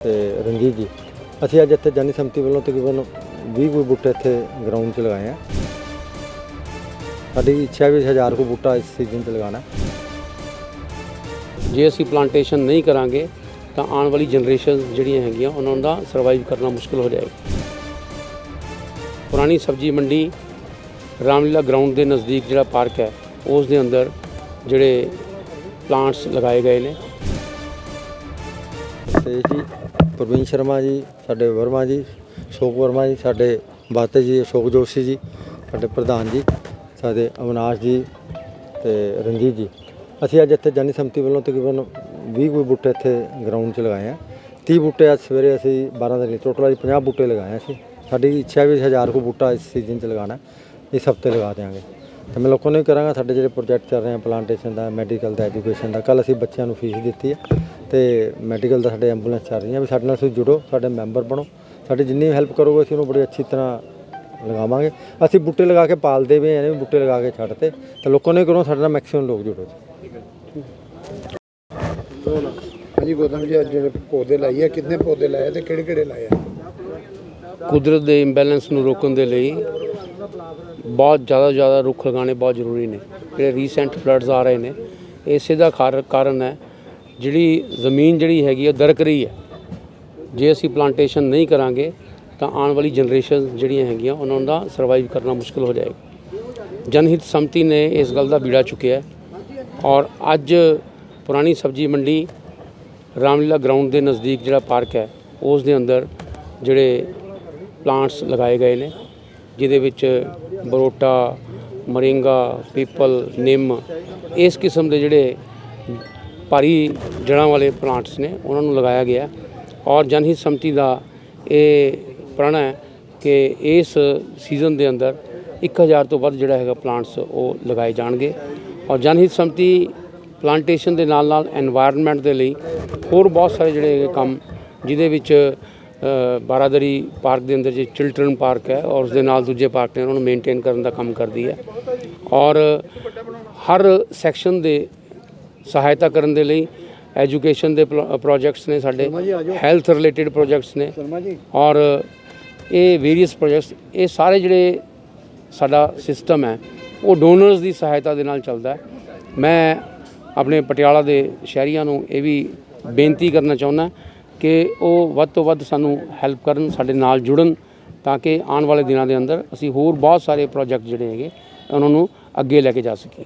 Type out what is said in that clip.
ਤੇ ਰਣਜੀਤ ਜੀ। ਅਸੀਂ ਅੱਜ ਇੱਥੇ ਜਾਨੀ ਸੰਮਤੀ ਵੱਲੋਂ ਤਕਰੀਬਨ 20 ਕੁ ਬੂਟੇ ਇੱਥੇ ਗਰਾਊਂਡ 'ਚ ਲਗਾਏ ਆ। ਸਾਡੀ ਇੱਛਾ ਵੀ 1000 ਕੁ ਬੂਟਾ ਇਸ ਸੀਜ਼ਨ 'ਚ ਲਗਾਉਣਾ। ਜੇ ਅਸੀਂ ਪਲਾਂਟੇਸ਼ਨ ਨਹੀਂ ਕਰਾਂਗੇ, ਤਾਂ ਆਉਣ ਵਾਲੀ ਜਨਰੇਸ਼ਨ ਜਿਹੜੀਆਂ ਹੈਗੀਆਂ, ਉਹਨਾਂ ਦਾ ਸਰਵਾਈਵ ਕਰਨਾ ਮੁਸ਼ਕਲ ਹੋ ਜਾਏਗਾ। ਪੁਰਾਣੀ ਸਬਜ਼ੀ ਮੰਡੀ ਰਾਮਲੀਲਾ ਗਰਾਊਂਡ ਦੇ ਨਜ਼ਦੀਕ ਜਿਹੜਾ ਪਾਰਕ ਹੈ, ਉਸ ਦੇ ਅੰਦਰ ਜਿਹੜੇ ਪਲਾਂਟਸ ਲਗਾਏ ਗਏ ਨੇ। ਤੇ ਜੀ, ਪ੍ਰਵੀਨ ਸ਼ਰਮਾ ਜੀ, ਸਾਡੇ ਵਰਮਾ ਜੀ, ਅਸ਼ੋਕ ਵਰਮਾ ਜੀ, ਸਾਡੇ ਬਾਤੇ ਜੀ, ਅਸ਼ੋਕ ਜੋਸ਼ੀ ਜੀ, ਸਾਡੇ ਪ੍ਰਧਾਨ ਜੀ, ਸਾਡੇ ਅਵਨਾਸ਼ ਜੀ ਤੇ ਰਣਜੀਤ ਜੀ। ਅਸੀਂ ਅੱਜ ਇੱਥੇ ਜਾਨੀ ਸੰਮਤੀ ਵੱਲੋਂ ਤਕਰੀਬਨ 20 ਕੁ ਬੂਟੇ ਇੱਥੇ ਗਰਾਊਂਡ 'ਚ ਲਗਾਏ ਆ। 30 ਬੂਟੇ ਅੱਜ ਸਵੇਰੇ ਅਸੀਂ 12 ਲਈ ਟੋਟਲ ਅੱਜ 50 ਬੂਟੇ ਲਗਾਏ ਆ ਅਸੀਂ। ਸਾਡੀ ਇੱਛਾ ਵੀ 1000 ਕੁ ਬੂਟਾ ਇਸ ਸੀਜ਼ਨ 'ਚ ਲਗਾਉਣਾ, ਇਸ ਹਫ਼ਤੇ ਲਗਾ ਦਿਆਂਗੇ। ਤੇ ਮੈਂ ਲੋਕਾਂ ਨੂੰ ਵੀ ਕਰਾਂਗਾ ਸਾਡੇ ਜਿਹੜੇ ਪ੍ਰੋਜੈਕਟ ਚੱਲ ਰਹੇ ਆ ਪਲਾਂਟੇਸ਼ਨ ਦਾ ਮੈਡੀਕਲ ਦਾ ਐਜੂਕੇਸ਼ਨ ਦਾ ਕੱਲ ਅਸੀਂ ਬੱਚਿਆਂ ਨੂੰ ਫੀਸ ਦਿੱਤੀ ਹੈ ਤੇ ਮੈਡੀਕਲ ਦਾ ਸਾਡੇ ਐਂਬੂਲੈਂਸ ਚੱਲ ਰਹੀਆਂ ਵੀ ਸਾਡੇ ਨਾਲ ਤੁਸੀਂ ਜੁੜੋ ਸਾਡੇ ਮੈਂਬਰ ਬਣੋ। ਸਾਡੀ ਜਿੰਨੀ ਵੀ ਹੈਲਪ ਕਰੋਗੇ ਅਸੀਂ ਉਹਨੂੰ ਬੜੀ ਅੱਛੀ ਤਰ੍ਹਾਂ ਲਗਾਵਾਂਗੇ। ਅਸੀਂ ਬੂਟੇ ਲਗਾ ਕੇ ਪਾਲਦੇ ਵੀ ਐਵੇਂ ਬੂਟੇ ਲਗਾ ਕੇ ਛੱਡਤੇ ਤੇ ਲੋਕਾਂ ਨੇ ਕਰੋ ਸਾਡੇ ਨਾਲ ਮੈਕਸਿਮਮ ਲੋਕ ਜੁੜੋ। ਹਾਂਜੀ ਗੋਦਮ ਜੀ ਅੱਜ ਜਿਹੜੇ ਪੌਦੇ ਆ ਕਿੰਨੇ ਪੌਦੇ ਲਾਏ ਆ ਤੇ ਕਿਹੜੇ ਕਿਹੜੇ ਲਾਏ ਆ? ਕੁਦਰਤ ਦੇ ਇੰਬੈਲੈਂਸ ਨੂੰ ਰੋਕਣ ਦੇ ਲਈ ਬਹੁਤ ਜ਼ਿਆਦਾ ਤੋਂ ਜ਼ਿਆਦਾ ਰੁੱਖ ਲਗਾਉਣੇ ਬਹੁਤ ਜ਼ਰੂਰੀ ਨੇ। ਜਿਹੜੇ ਰੀਸੈਂਟ ਫਲੱਡਸ ਆ ਰਹੇ ਨੇ ਇਸੇ ਦਾ ਕਾਰਨ ਹੈ। ਜਿਹੜੀ ਜ਼ਮੀਨ ਜਿਹੜੀ ਹੈਗੀ ਉਹ ਦਰਕ ਰਹੀ ਹੈ। ਜੇ ਅਸੀਂ ਪਲਾਂਟੇਸ਼ਨ ਨਹੀਂ ਕਰਾਂਗੇ, ਤਾਂ ਆਉਣ ਵਾਲੀ ਜਨਰੇਸ਼ਨ ਜਿਹੜੀਆਂ ਹੈਗੀਆਂ, ਉਹਨਾਂ ਦਾ ਸਰਵਾਈਵ ਕਰਨਾ ਮੁਸ਼ਕਲ ਹੋ ਜਾਏਗਾ। ਜਨਹਿਤ ਸੰਮਤੀ ਨੇ ਇਸ ਗੱਲ ਦਾ ਬੀੜਾ ਚੁੱਕਿਆ ਔਰ ਅੱਜ ਪੁਰਾਣੀ ਸਬਜ਼ੀ ਮੰਡੀ ਰਾਮਲੀਲਾ ਗਰਾਊਂਡ ਦੇ ਨਜ਼ਦੀਕ ਜਿਹੜਾ ਪਾਰਕ ਹੈ, ਉਸ ਦੇ ਅੰਦਰ ਜਿਹੜੇ ਪਲਾਂਟਸ ਲਗਾਏ ਗਏ ਨੇ। ਜਿਹਦੇ ਵਿੱਚ ਬਰੋਟਾ, ਮਰਿੰਗਾ, ਪੀਪਲ, ਨਿੰਮ, ਇਸ ਕਿਸਮ ਦੇ ਜਿਹੜੇ ਭਾਰੀ ਜੜਾਂ ਵਾਲੇ ਪਲਾਂਟਸ ਨੇ, ਉਹਨਾਂ ਨੂੰ ਲਗਾਇਆ ਗਿਆ। ਔਰ ਜਨਹਿਤ ਸਮਤੀ ਦਾ ਇਹ ਪ੍ਰਣ ਹੈ ਕਿ ਇਸ ਸੀਜ਼ਨ ਦੇ ਅੰਦਰ 1000 ਤੋਂ ਵੱਧ ਜਿਹੜਾ ਹੈਗਾ ਪਲਾਂਟਸ ਉਹ ਲਗਾਏ ਜਾਣਗੇ। ਔਰ ਜਨਹਿਤ ਸਮਤੀ ਪਲਾਂਟੇਸ਼ਨ ਦੇ ਨਾਲ ਨਾਲ এনवायरमेंट ਦੇ ਲਈ ਹੋਰ ਬਹੁਤ ਸਾਰੇ ਜਿਹੜੇ ਕੰਮ, ਜਿਹਦੇ ਵਿੱਚ ਬਾਰਾਦਰੀ ਪਾਰਕ ਦੇ ਅੰਦਰ ਜੇ ਚਿਲਡਰਨ ਪਾਰਕ ਹੈ ਔਰ ਉਸ ਦੇ ਨਾਲ ਦੂਜੇ ਪਾਰਕ ਨੇ ਉਹਨਾਂ ਨੂੰ ਮੇਨਟੇਨ ਕਰਨ ਦਾ ਕੰਮ ਕਰਦੀ ਹੈ। ਔਰ ਹਰ ਸੈਕਸ਼ਨ ਦੇ ਸਹਾਇਤਾ ਕਰਨ ਦੇ ਲਈ ਐਜੂਕੇਸ਼ਨ ਦੇ ਪ੍ਰੋਜੈਕਟਸ ਨੇ ਸਾਡੇ ਹੈਲਥ ਰਿਲੇਟਡ ਪ੍ਰੋਜੈਕਟਸ ਨੇ। ਔਰ ਇਹ ਵੇਰੀਅਸ ਪ੍ਰੋਜੈਕਟਸ ਇਹ ਸਾਰੇ ਜਿਹੜੇ ਸਾਡਾ ਸਿਸਟਮ ਹੈ ਉਹ ਡੋਨਰਸ ਦੀ ਸਹਾਇਤਾ ਦੇ ਨਾਲ ਚੱਲਦਾ ਹੈ। ਮੈਂ ਆਪਣੇ ਪਟਿਆਲਾ ਦੇ ਸ਼ਹਿਰੀਆਂ ਨੂੰ ਇਹ ਵੀ ਬੇਨਤੀ ਕਰਨਾ ਚਾਹੁੰਦਾ ਕਿ ਉਹ ਵੱਧ ਤੋਂ ਵੱਧ ਸਾਨੂੰ ਹੈਲਪ ਕਰਨ, ਸਾਡੇ ਨਾਲ ਜੁੜਨ ਤਾਂ ਕਿ ਆਉਣ ਵਾਲੇ ਦਿਨਾਂ ਦੇ ਅੰਦਰ ਅਸੀਂ ਹੋਰ ਬਹੁਤ ਸਾਰੇ ਪ੍ਰੋਜੈਕਟ ਜਿਹੜੇ ਹੈਗੇ, ਉਹਨਾਂ ਨੂੰ ਅੱਗੇ ਲੈ ਕੇ ਜਾ ਸਕੀਏ।